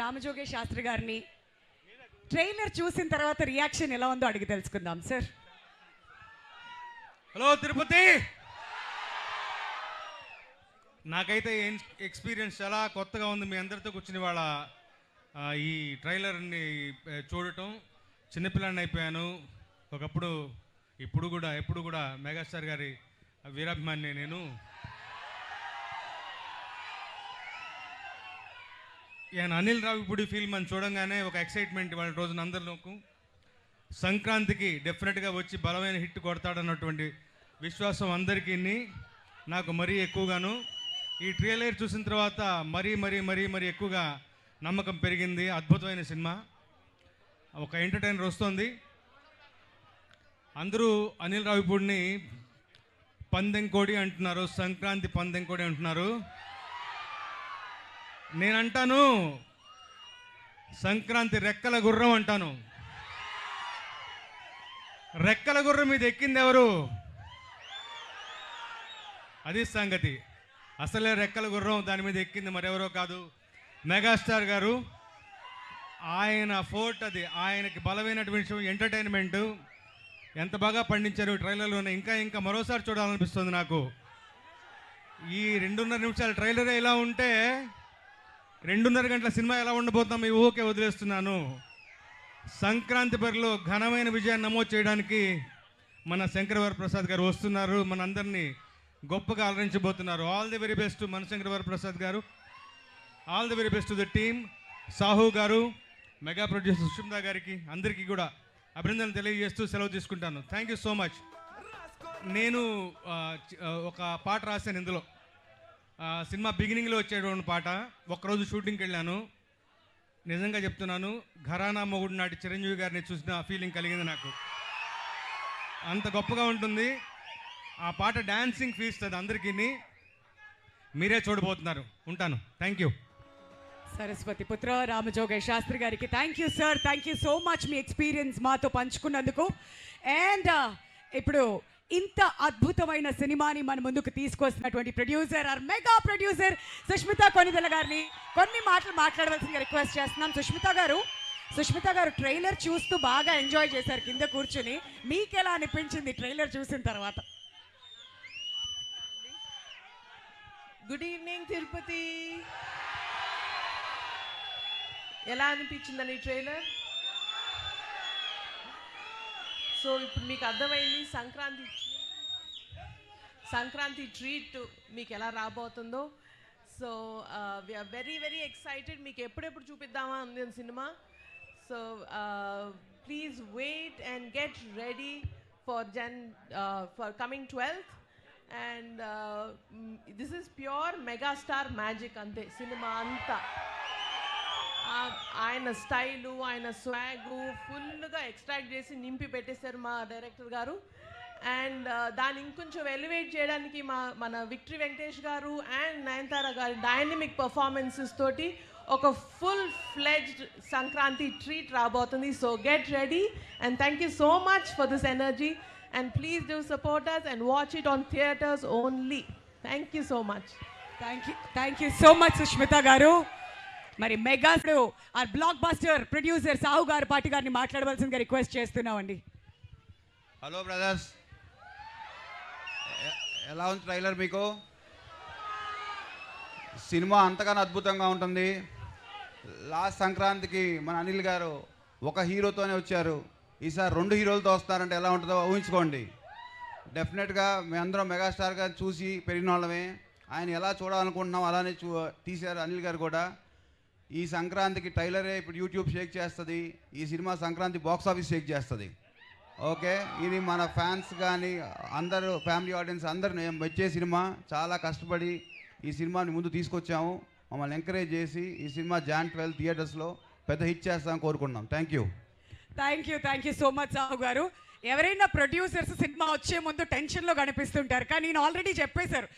రామజోగే శాస్త్రి గారిని ట్రైలర్ చూసిన తర్వాత రియాక్షన్ ఎలా ఉందో అడిగి తెలుసుకుందాం సార్. హలో తిరుపతి! నాకైతే ఎక్స్పీరియన్స్ చాలా కొత్తగా ఉంది. మీ అందరితో కూర్చుని వాళ్ళ ఈ ట్రైలర్ని చూడటం. చిన్నపిల్లని అయిపోయాను. ఒకప్పుడు ఇప్పుడు కూడా ఎప్పుడు కూడా మెగాస్టార్ గారి వీరాభిమాని నేను. ఈయన అనిల్ రావిపూడి ఫిల్మ్ అని చూడంగానే ఒక ఎక్సైట్మెంట్ వాళ్ళ రోజున అందరిలోకు సంక్రాంతికి డెఫినెట్గా వచ్చి బలమైన హిట్ కొడతాడన్నటువంటి విశ్వాసం అందరికీ నాకు మరీ ఎక్కువగాను. ఈ ట్రైలర్ చూసిన తర్వాత మరీ మరీ మరీ మరీ ఎక్కువగా నమ్మకం పెరిగింది. అద్భుతమైన సినిమా. ఒక ఎంటర్టైనర్ వస్తుంది. అందరూ అనిల్ రావిపూడిని పందెంకోడి అంటున్నారు. సంక్రాంతి పందెంకోడి అంటున్నారు. నేనంటాను సంక్రాంతి రెక్కల గుర్రం అంటాను. రెక్కల గుర్రం మీద ఎక్కింది ఎవరు? అది సంగతి. అసలే రెక్కల గుర్రం దాని మీద ఎక్కింది మరెవరో కాదు. మెగాస్టార్ గారు ఆయన ఫోర్ట్ అది ఆయనకి బలమైనటువంటి విషయం ఎంటర్టైన్మెంట్ ఎంత బాగా పండించారు ట్రైలర్లోనే ఇంకా ఇంకా మరోసారి చూడాలనిపిస్తుంది నాకు. ఈ రెండున్నర నిమిషాల ట్రైలరే ఇలా ఉంటే రెండున్నర గంటల సినిమా ఎలా ఉండబోతుందో ఈ ఊకే వదిలేస్తున్నాను. సంక్రాంతి బరిలో ఘనమైన విజయాన్ని నమోదు చేయడానికి మన శంకరవర ప్రసాద్ గారు వస్తున్నారు. మనందరినీ గొప్పగా అలరించబోతున్నారు. ఆల్ ది వెరీ బెస్ట్ మన శంకరవర ప్రసాద్ గారు. All the very best the team Sahu గారు మెగా ప్రొడ్యూసర్ సుష్మితా గారికి అందరికీ కూడా అభినందనలు తెలియజేస్తూ సెలవు తీసుకుంటాను. థ్యాంక్ యూ సో మచ్ నేను ఒక పాట రాశాను ఇందులో. సినిమా బిగినింగ్లో వచ్చేటువంటి పాట. ఒక్కరోజు షూటింగ్కి వెళ్ళాను. నిజంగా చెప్తున్నాను ఘరానా మొగుడు నాటి చిరంజీవి గారిని చూసిన ఫీలింగ్ కలిగింది నాకు. అంత గొప్పగా ఉంటుంది. ఆ పాట డాన్సింగ్ ఫీస్తుంది అందరికీ మీరే చూడబోతున్నారు. ఉంటాను. థ్యాంక్ యూ సరస్వతి పుత్ర రామజోగే శాస్త్రి గారికి thank you sir thank you so much me experience మాతో పంచుకున్నందుకు. అండ్ uh, ఇప్పుడు ఇంత అద్భుతమైన సినిమాని మన ముందుకు తీసుకొస్తున్నటువంటి producer or mega producer Sushmita Konidela గారిని కొన్ని మాటలు మాట్లాడవలసిందిగా రిక్వెస్ట్ చేస్తున్నాం. సుష్మిత గారు సుష్మిత గారు ట్రైలర్ చూస్తూ బాగా ఎంజాయ్ చేశారు కింద కూర్చుని. మీకు ఎలా అనిపించింది ట్రైలర్ చూసిన తర్వాత? గుడ్ ఈవినింగ్ తిరుపతి ఎలా అనిపించిందని ట్రైలర్ సో ఇప్పుడు మీకు అర్థమైంది సంక్రాంతి సంక్రాంతి ట్రీట్ మీకు ఎలా రాబోతుందో. So we are very very excited మీకు ఎప్పుడెప్పుడు చూపిద్దామా ఉంది cinema? So please wait and get ready for Jan for coming twelfth and this is pure megastar magic అంతే సినిమా అంతా. ఆయన స్టైలు ఆయన స్వాగు ఫుల్గా ఎక్స్ట్రాక్ట్ చేసి నింపి పెట్టేశారు మా డైరెక్టర్ గారు. అండ్ దాన్ని ఇంకొంచెం ఎలివేట్ చేయడానికి మా మన విక్టరీ వెంకటేష్ గారు అండ్ నయనతార గారి డైనమిక్ పర్ఫార్మెన్సెస్ తోటి ఒక ఫుల్ ఫ్లెజ్డ్ సంక్రాంతి ట్రీట్ రాబోతుంది. So get ready and thank you so much for this energy. And please do support us and watch it on theatres only. Thank you so much. Thank you thank you so much Sushmita గారు. మరి mega ఆ black buster producer Sahu గారు పాటి గారిని మాట్లాడవలసిందిగా request చేస్తున్నామండి. Hello brothers ఎలా ఉంది ట్రైలర్ మీకు? సినిమా అంతగానో అద్భుతంగా ఉంటుంది. లాస్ట్ సంక్రాంతికి మన అనిల్ గారు ఒక హీరోతోనే వచ్చారు. ఈసారి రెండు హీరోలతో వస్తారంటే ఎలా ఉంటుందో ఊహించుకోండి. డెఫినెట్గా మేమందరం మెగాస్టార్ మెగాస్టార్గా చూసి పెరిగిన వాళ్ళమే. ఆయన ఎలా చూడాలనుకుంటున్నాం అలానే చూ తీశారు అనిల్ గారు కూడా. ఈ సంక్రాంతికి టైలరే ఇప్పుడు యూట్యూబ్ షేక్ చేస్తుంది ఈ సినిమా సంక్రాంతి బాక్స్ ఆఫీస్ షేక్ చేస్తుంది. ఓకే ఇది మన ఫ్యాన్స్ కానీ అందరూ ఫ్యామిలీ ఆడియన్స్ అందరు వచ్చే సినిమా. చాలా కష్టపడి ఈ సినిమాని ముందు తీసుకొచ్చాము. మమ్మల్ని ఎంకరేజ్ చేసి ఈ సినిమా జాన్ ట్వెల్వ్ థియేటర్స్లో పెద్ద హిట్ చేస్తామని కోరుకుంటున్నాం. Thank you thank you thank you so much Sahu గారు. ఎవరైనా ప్రొడ్యూసర్స్ సినిమా వచ్చే ముందు టెన్షన్లో కనిపిస్తుంటారు. కానీ నేను ఆల్రెడీ చెప్పేశారు.